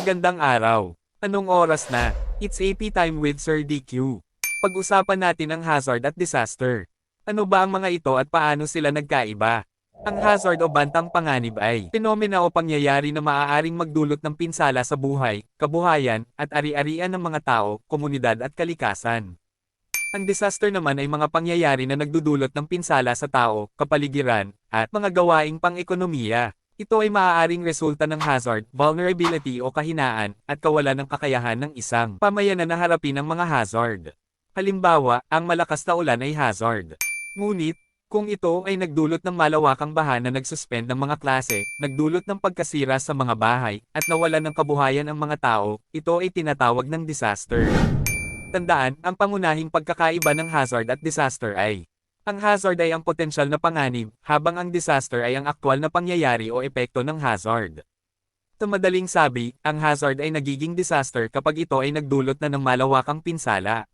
Magandang araw. Anong oras na? It's AP time with Sir DQ. Pag-usapan natin ang hazard at disaster. Ano ba ang mga ito at paano sila nagkaiba? Ang hazard o bantang panganib ay fenomena o pangyayari na maaaring magdulot ng pinsala sa buhay, kabuhayan, at ari-arian ng mga tao, komunidad at kalikasan. Ang disaster naman ay mga pangyayari na nagdudulot ng pinsala sa tao, kapaligiran, at mga gawaing pang-ekonomiya. Ito ay maaaring resulta ng hazard, vulnerability o kahinaan, at kawalan ng kakayahan ng isang pamayanan na harapin ang mga hazard. Halimbawa, ang malakas na ulan ay hazard. Ngunit, kung ito ay nagdulot ng malawakang baha na nagsuspend ng mga klase, nagdulot ng pagkasira sa mga bahay, at nawalan ng kabuhayan ang mga tao, ito ay tinatawag ng disaster. Tandaan, ang pangunahing pagkakaiba ng hazard at disaster ay ang hazard ay ang potensyal na panganib, habang ang disaster ay ang aktwal na pangyayari o epekto ng hazard. Sa madaling sabi, ang hazard ay nagiging disaster kapag ito ay nagdulot na ng malawakang pinsala.